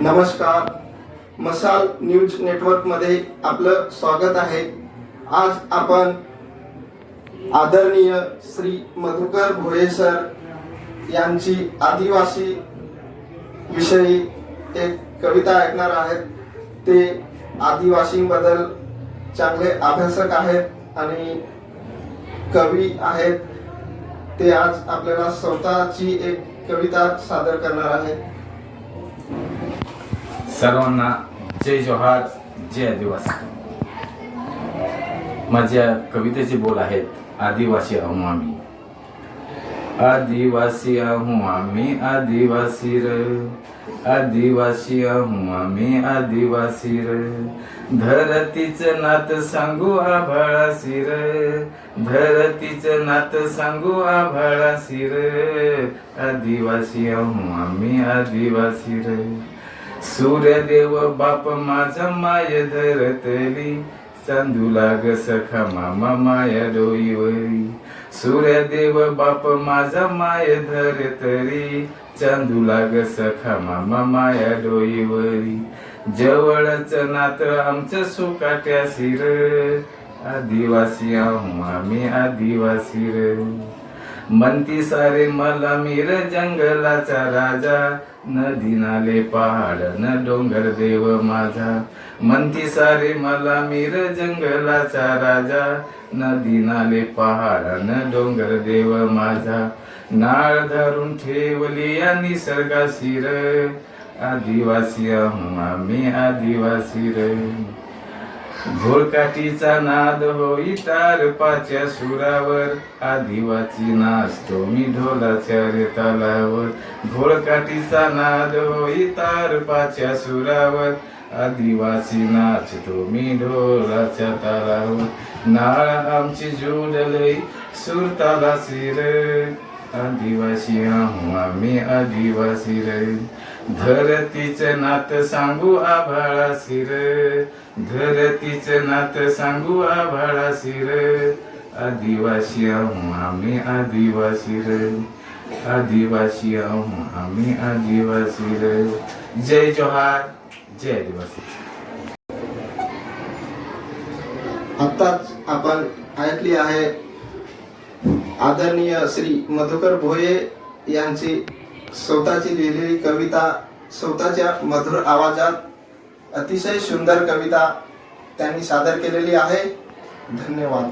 नमस्कार. मसाल न्यूज नेटवर्कमध्ये आपलं स्वागत आहे. आज आपण आदरणीय श्री मधुकर भोये सर यांची आदिवासी विषयी एक कविता ऐकणार आहेत. ते आदिवासींबद्दल चांगले अभ्यासक आहेत आणि कवी आहेत. ते आज आपल्याला स्वतःची एक कविता सादर करणार आहेत. सर्वांना जय जोहार जय आदिवासी. माझ्या कवितेचे बोल आहेत आदिवासी अहू आम्ही आदिवासी अहू आम्ही आदिवासी र. आदिवासी अहू आम्ही आदिवासी र. धरतीच नात सांगू आभाळासी र. धरतीचं नात सांगू आभाळासी र. आदिवासी अहू आम्ही आदिवासी र. सूर्यदेव बाप माझा माय धरतली. चांदूला ग सखा मामा माया डोईवरी सूर्यदेव बाप माझा माय धरतरी चांदूला ग सखा मामा माया डोईवरी जवळच नात्र आमचं सुकाट्या सिर आदिवासी आहो आम्ही आदिवासी र. म्हणती सारे मला मीर जंगलाचा राजा. नदी नाले पहाड न डोंगर देव माझा. म्हणती सारे मला मीर जंगलाचा राजा. नदी नाले पहाड न डोंगर देव माझा. नाळ धरून ठेवली या निसर्गाशी र. आदिवासी आहो आम्ही आदिवासी र. घोळकाठीचा नाद होई तारपाच्या सुरावर. आदिवासी नाचतो मी ढोलाच्या रे तालावर. घोळकाठीचा नाद होई तारपाच्या सुरावर. आदिवासी नाचतो मी ढोलाच्या तालावर. नाळ आमची जोडलई सुरताला सिर. आदिवासी आहो आम्ही आदिवासी रे. धरतीचे नात सांगू आभाळा सिर. धरतीचे नात सांगू आभाळा सिर. आदिवासी आहो आम्ही आदिवासी रे. आदिवासी आहो आम्ही आदिवासी रे. जय जोहार जय आदिवासी. आत्ताच आपण ऐकली आहे आदरणीय श्री मधुकर भोये यांची स्वतःची लिहिलेली कविता स्वतःच्या मधुर आवाजात अतिशय सुंदर कविता त्यांनी सादर केलेली आहे. धन्यवाद.